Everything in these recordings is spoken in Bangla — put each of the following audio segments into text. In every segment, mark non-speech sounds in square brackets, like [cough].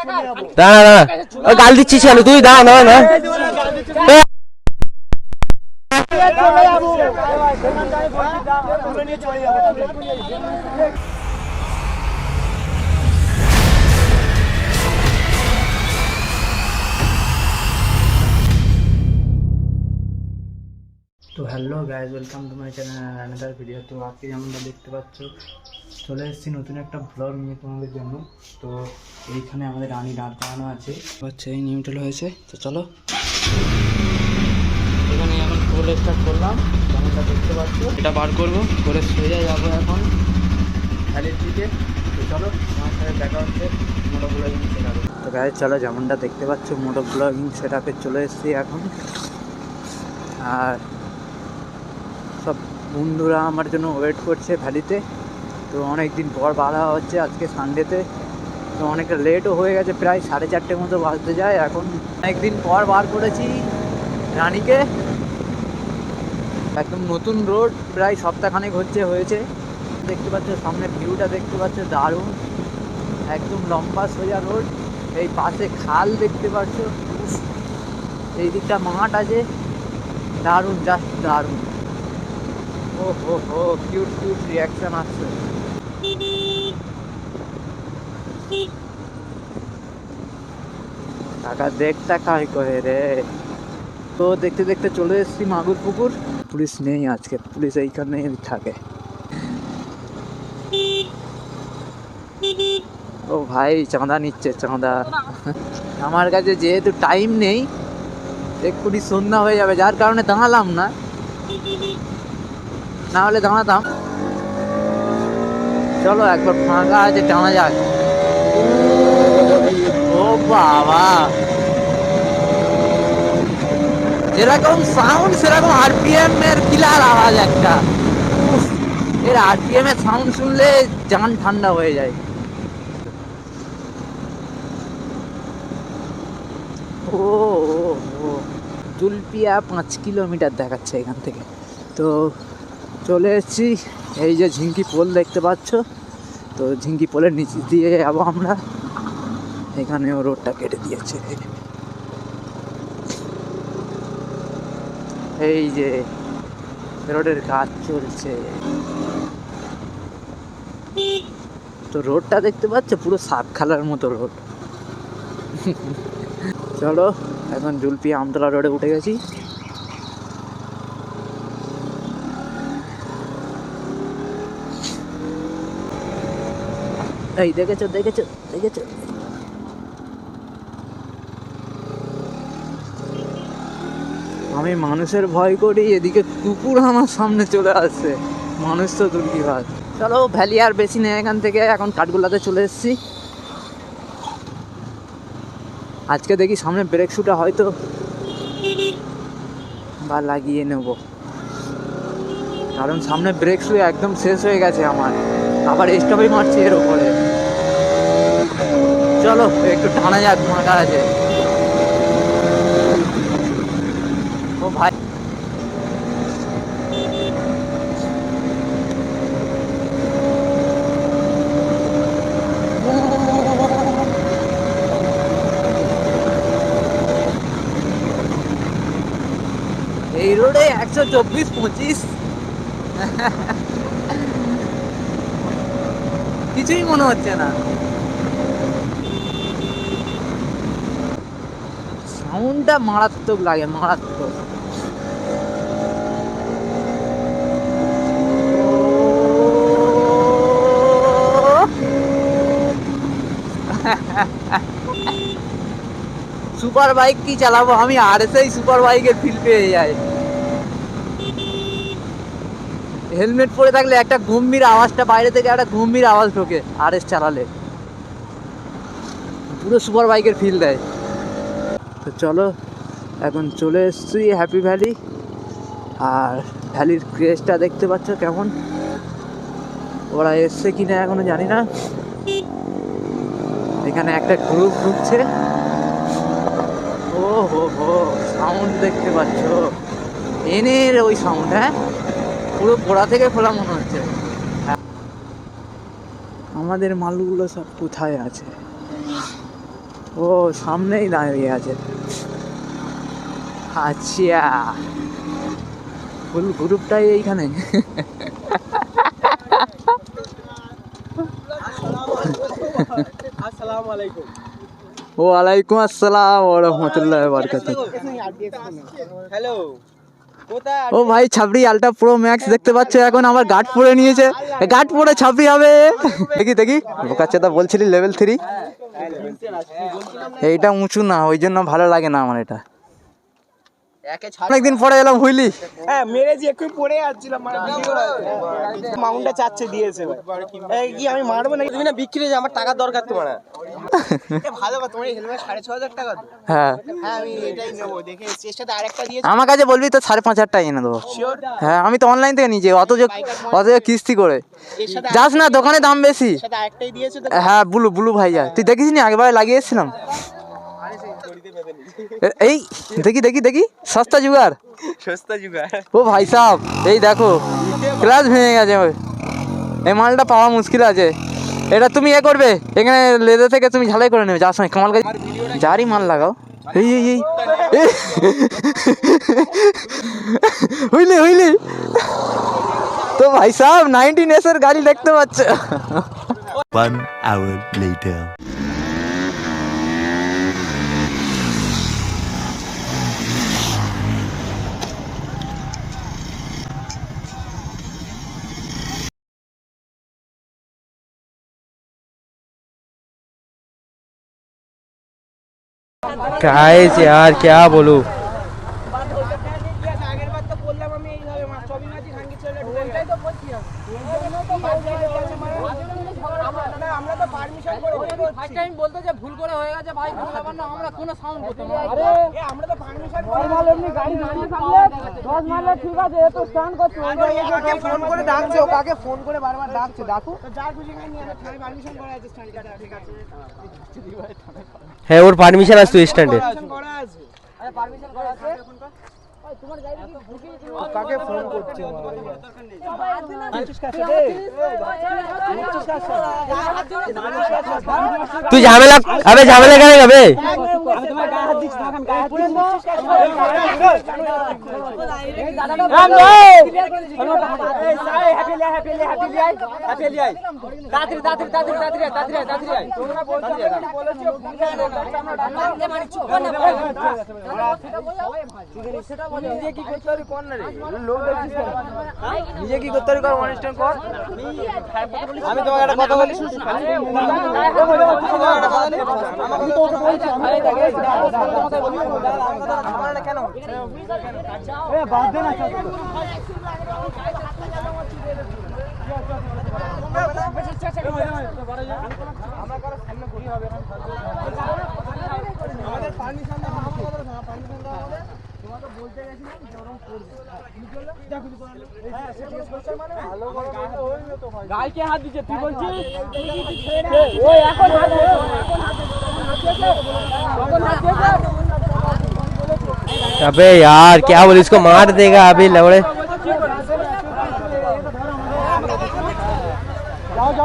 দাঁড়া দাঁড়া। ওই গাল দিচ্ছিস কেন? তুই দাঁড়া না না চলে hello guys welcome to my channel another video তো আজকে যেমনটা দেখতে পাচ্ছ, চলে এসেছি নতুন একটা ব্লগ নিয়ে তোমাদের জন্য। তো এইখানে আমাদের রানী দাঁড় করানো আছে। হচ্ছে এই নিউট্রাল হয়েছে। তো চলো। এখানে এখন ফুল স্টার্ট করলাম। যেমনটা দেখতে পাচ্ছ। এটা বার করব। করে সোজা যাব এখন। ভ্যালির দিকে। তো চলো আমার সাথে দেখা হচ্ছে। মোটো ব্লগিং সেট তো গাইজ চলো যেমনটা দেখতে পাচ্ছ, মোটো ব্লগিং সেট চলে এসেছি এখন। আর সব বন্ধুরা আমার জন্য ওয়েট করছে ভ্যালিতে। তো অনেক দিন পর বাড়া হচ্ছে আজকে সানডেতে। তো অনেকটা লেটও হয়ে গেছে, প্রায় সাড়ে চারটে মতো বাজতে যায়। এখন অনেকদিন পর বার করেছি রানীকে। একদম নতুন রোড, প্রায় সপ্তাহখানেক হচ্ছে, হয়েছে। দেখতে পাচ্ছ, সামনে ভিউটা দেখতে পাচ্ছ, দারুণ। একদম লম্বা সোজা রোড। এই পাশে খাল দেখতে পাচ্ছ। এই দিকটা মাঠ আছে। দারুণ, জাস্ট দারুণ। ও হো হো কিউট কিউট রিয়াকশন আসছে। কাকা দেখটা কাই কহে রে। তো দেখতে দেখতে চলে এসেছি মাগুর পুকুর পুলিশ নেই আজকে, পুলিশ এইখানেই থাকে। ও ভাই, চাঁদা নিচ্ছে, চাঁদা। আমার কাছে যেহেতু টাইম নেই, এক্ষুনি সন্ধ্যা হয়ে যাবে, যার কারণে দাঁড়ালাম না। না হলে দাঁড়াতাম। চলো একবার ফাঁকা আছে টানা যাক। ও বাবা। যেরকম সাউন্ড সেরকম আরপিএম এর কিলার আওয়াজ একটা। এর আরপিএম এর সাউন্ড শুনলে জান ঠান্ডা হয়ে যায়। ও জুলপিয়া পাঁচ কিলোমিটার দেখাচ্ছে এখান থেকে। তো চলে এসেছি। এই যে ঝিঙ্কি পোল দেখতে পাচ্ছ। তো ঝিঙ্কি পোলের নিচ দিয়ে যাব আমরা। এখানেও রোডটা কেটে দিয়েছে। এই যে রোডের কাজ চলছে। তো রোডটা দেখতে পাচ্ছ? পুরো সাপ খালার মতো রোড। চলো, এখন জুলপি আমতলা রোডে উঠে গেছি। এই দেখেছ দেখেছ দেখেছ আমি মানুষের ভয় করি এদিকে কুকুর আমার সামনে চলে আসছে। মানুষ তো দূর কি ভাত চলো ভ্যালি আর বেশি নেই এখান থেকে এখন কাঠগোলাতে চলে এসেছি। আজকে দেখি সামনে ব্রেক শুটা হয়তো বা লাগিয়ে নেব। কারণ সামনে ব্রেক শু একদম শেষ হয়ে গেছে আমার। আবার স্টপই মারছে এর ওপরে চলো, একটু টানা যাক মাথা আছে ও ভাই। এই রোডে একশো চব্বিশ, পঁচিশ। কিছুই মনে হচ্ছে না। সাউন্ডটা মারাত্মক লাগে, মারাত্মক। সুপার বাইক কি চালাবো? আমি আর এসেই সুপার বাইকের ফিল পেয়ে যাই। হেলমেট পরে থাকলে একটা গম্ভীর আওয়াজটা, বাইরে থেকে একটা গম্ভীর আওয়াজ ঢোকে আর এস চালালে। পুরো সুপার বাইকের ফিল দেয়। তো চলো, এখন চলে এসছি হ্যাপি ভ্যালি আর ভ্যালির ক্রেজটা দেখতে পাচ্ছ কেমন? ওরা এসছে কিনা এখনও জানি না। এখানে একটা গ্রুপ ঢুকছে। ও হো হো সাউন্ড দেখতে পাচ্ছ। এনের ওই সাউন্ড হ্যাঁ? পুরো গোড়া থেকে খোলা মনে হচ্ছে। আমাদের মালগুলো সব কোথায় আছে? ও, সামনেই দাঁড়িয়ে আছে। আচ্ছা। ফুল গ্রুপটাই এইখানে। ও আলাইকুম। আসসালাম ও রহমতুল্লাহ বরকাত হ্যালো। ও ভাই ছাবড়ি আলটা প্রো ম্যাক্স দেখতে পাচ্ছ এখন আমার গার্ড পরে নিয়েছে। গার্ড পরে ছাবড়ি হবে। দেখি দেখি। বোকাচ্চাদা বলছিলি লেভেল থ্রি এইটা উঁচু না ওই জন্য ভালো লাগে না আমার এটা। অনেকদিন পরে এলাম বুঝলি হ্যাঁ মেরেছি একটু পড়ে যাচ্ছিলাম মানে মাউন্টটা চাচ্ছে দিয়েছে এই কি আমি মারবো নাকি? তুমি না বিক্রি হয়ে আমার টাকার দরকার তোমার। [laughs] ভালো কথা তোমার হেলমেট সাড়ে ছ হাজার টাকা তো হ্যাঁ। হ্যাঁ আমি এটাই নেব দেখে এসছি। আরেকটা দিয়েছি। আমার কাছে বলবি তো সাড়ে পাঁচ হাজার টাকা এনে দেবো। হ্যাঁ আমি তো অনলাইন থেকে নিয়েছি অত যে অত যে কিস্তি করে। যাস না দোকানে দাম বেশি। এর সাথে আরেকটাই দিয়েছে তো। হ্যাঁ ব্লু ব্লু ভাইয়া তুই দেখিস নি আগেবারে লাগিয়ে এসেছিলাম এ- এই দেখি দেখি দেখি। সস্তা জুগার সস্তা যুগা ও ভাই সাহ এই দেখো ক্লাস ভেঙে গেছে। এই মালটা পাওয়া মুশকিল আছে। এটা তুমি এ করবে এখানে লেদে থেকে তুমি ঝালাই করে নেবে যার সময় কামাল গাছ যারই মাল লাগাও। এই এই এই। হইলি হইলি। তো ভাই সাহ নাইনটিন এসের গাড়ি দেখতে পাচ্ছ। One hour later. गाइस यार क्या बोलूँ? ফার্স্ট টাইম বলতে যে ভুল করে হয়ে গেছে ভাই ভুল ব্যাপার না আমরা কোনো সাউন্ড করতে না। আরে আমরা তো পারমিশন করে এমনি গাড়ি দাঁড়িয়ে থাকলে দশ মারলে ঠিক আছে এ তো স্ট্যান্ড করছে। কাকে ফোন করে ডাকছে ও কাকে ফোন করে বারবার ডাকছে ডাকো। যার খুশি খাই নিয়ে আমি পারমিশন করা আছে স্ট্যান্ড কাটা ঠিক আছে। হ্যাঁ ওর পারমিশন আছে স্ট্যান্ডে পারমিশন করা আছে। পারমিশন করা আছে? কাকে ফোন করছে তুই ঝামেলা আবে ঝামেলা কেন যাবে নিজে কি করতে পারি কর অনুষ্ঠান কর আমি তোমাকে একটা কথা বলি আমি তো ওকে বলছি আমাদের গাইকে হাত দিচ্ছে তুই বলছিস। अबे यार क्या बोले इसको मार देगा अभी लवड़े।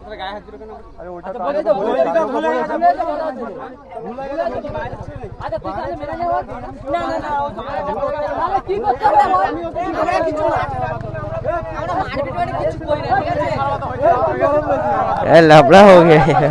अरे हो तो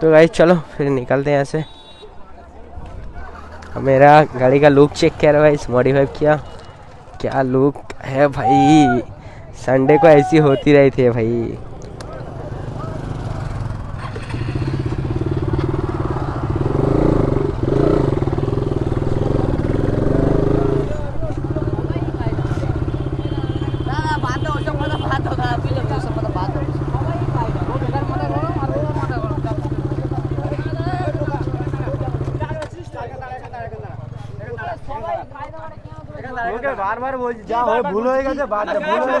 तो भाई चलो, फिर निकलते हैं यहाँ से। मेरा गाड़ी का लुक चेक किया भाई इस मॉडिफाई किया। क्या लुक है भाई? संडे को ऐसी होती रही थी भाई। বারবার বলছি যা হয় ভুল হয়ে গেছে বাদ ভুল হয়ে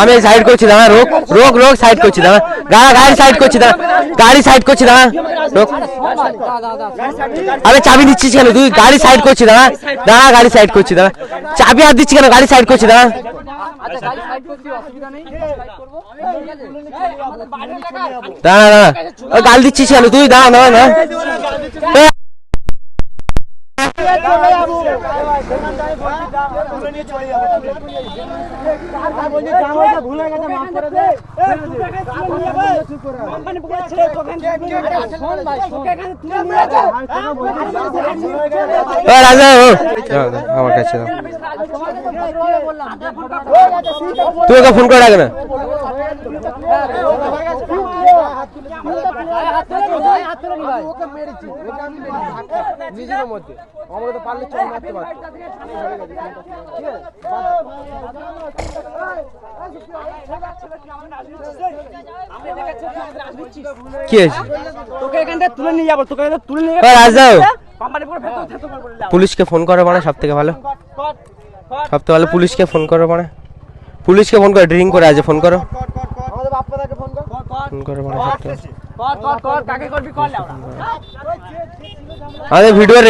আমি সাইড করছি দাঁড়া রোক রোক রোক সাইড করছি দাঁড়া গাড়ি গাড়ি সাইড করছি দাঁড়া গাড়ি সাইড করছি দাঁড়া রোক আরে চাবি দিচ্ছিস কেন তুই গাড়ি সাইড করছি দাঁড়া দাঁড়া গাড়ি সাইড করছি দাঁড়া চাবি আর দিচ্ছি কেন গাড়ি সাইড করছি দাঁড়া দাঁড়া দাঁড়া গাল দিচ্ছিস কেন তুই দাঁড়া এ, ও রাজা আমার কাছে তুই ওকে ফোন করে রাখ না। নিজের মধ্যে। আমাকে তো পারলে চলে মারতে পারতো। কি তোকে তুলে নিয়ে যাব। তোকে তুলে নিয়ে পুলিশকে ফোন করো মানে সব থেকে ভালো। সব থেকে ভালো পুলিশকে ফোন করো মানে পুলিশকে ফোন করে ড্রিঙ্ক করে আজ ফোন করো। কর লাউড়া আরে ভিডিও